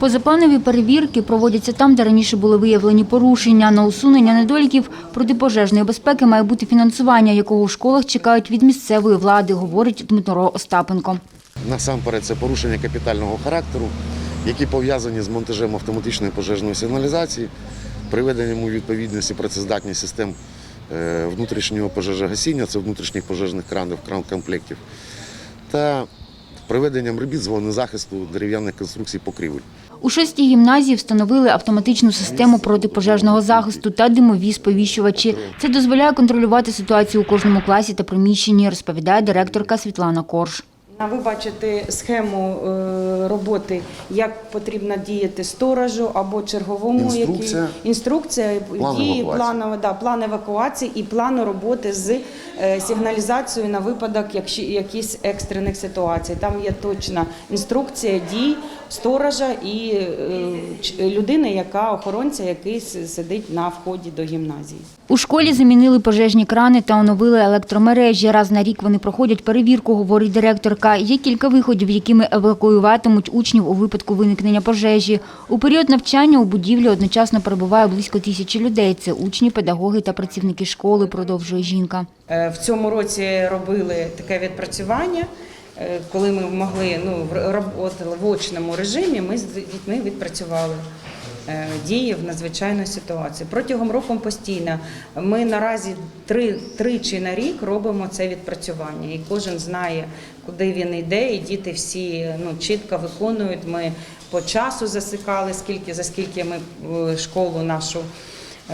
Позапланові перевірки проводяться там, де раніше були виявлені порушення. На усунення недоліків протипожежної безпеки має бути фінансування, якого у школах чекають від місцевої влади, говорить Дмитро Остапенко. Насамперед це порушення капітального характеру, які пов'язані з монтажем автоматичної пожежної сигналізації, приведенням у відповідності працездатність систем е, внутрішнього пожежогасіння, це внутрішніх пожежних кранів, кран-комплектів, та приведенням робіт з вогнезахисту дерев'яних конструкцій покрівель. У шостій гімназії встановили автоматичну систему протипожежного захисту та димові сповіщувачі. Це дозволяє контролювати ситуацію у кожному класі та приміщенні, розповідає директорка Світлана Корж. А Ви бачите схему е, роботи, як потрібно діяти сторожу або черговому Інструкція. який інструкція План дії, евакуації. плану, да, план евакуації і плану роботи з е, сигналізацією на випадок якщо якісь екстрених ситуацій. Там є точна інструкція дій сторожа і е, людини, яка охоронця, який сидить на вході до гімназії. У школі замінили пожежні крани та оновили електромережі. Раз на рік вони проходять перевірку, говорить директорка. Є кілька виходів, якими евакуюватимуть учнів у випадку виникнення пожежі. У період навчання у будівлі одночасно перебуває близько тисячі людей. Це учні, педагоги та працівники школи, продовжує жінка. Е, В цьому році робили таке відпрацювання. е, Коли ми могли ну, в- в очному режимі, ми з дітьми відпрацювали дії в надзвичайної ситуації. Протягом року постійно ми наразі три, тричі на рік робимо це відпрацювання, і кожен знає, куди він йде, і діти всі ну, чітко виконують. Ми по часу засикали, скільки за скільки ми е, школу нашу е,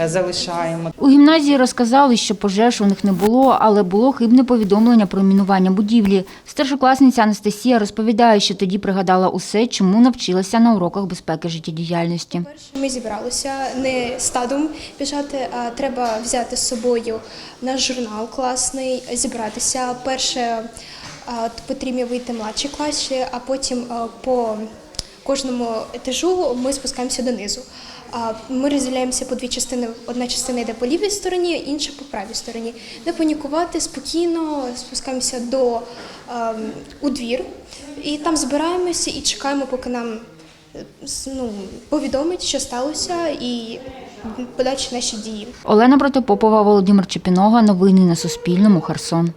залишаємо. У гімназії розказали, що пожеж у них не було, але було хибне повідомлення про мінування будівлі. Старшокласниця Анастасія розповідає, що тоді пригадала усе, чому навчилася на уроках безпеки життєдіяльності. Ми зібралися не стадом біжати, а треба взяти з собою наш журнал класний, зібратися. Перше потрібно вийти младші класи, а потім по кожному етажу ми спускаємося донизу. Ми розділяємося по дві частини. Одна частина йде по лівій стороні, інша по правій стороні. Не панікувати спокійно, спускаємося до ем, у двір і там збираємося і чекаємо, поки нам з- ну, повідомить, що сталося, і подальші наші дії. Олена Протопопова, Володимир Чепінога. Новини на Суспільному. Херсон.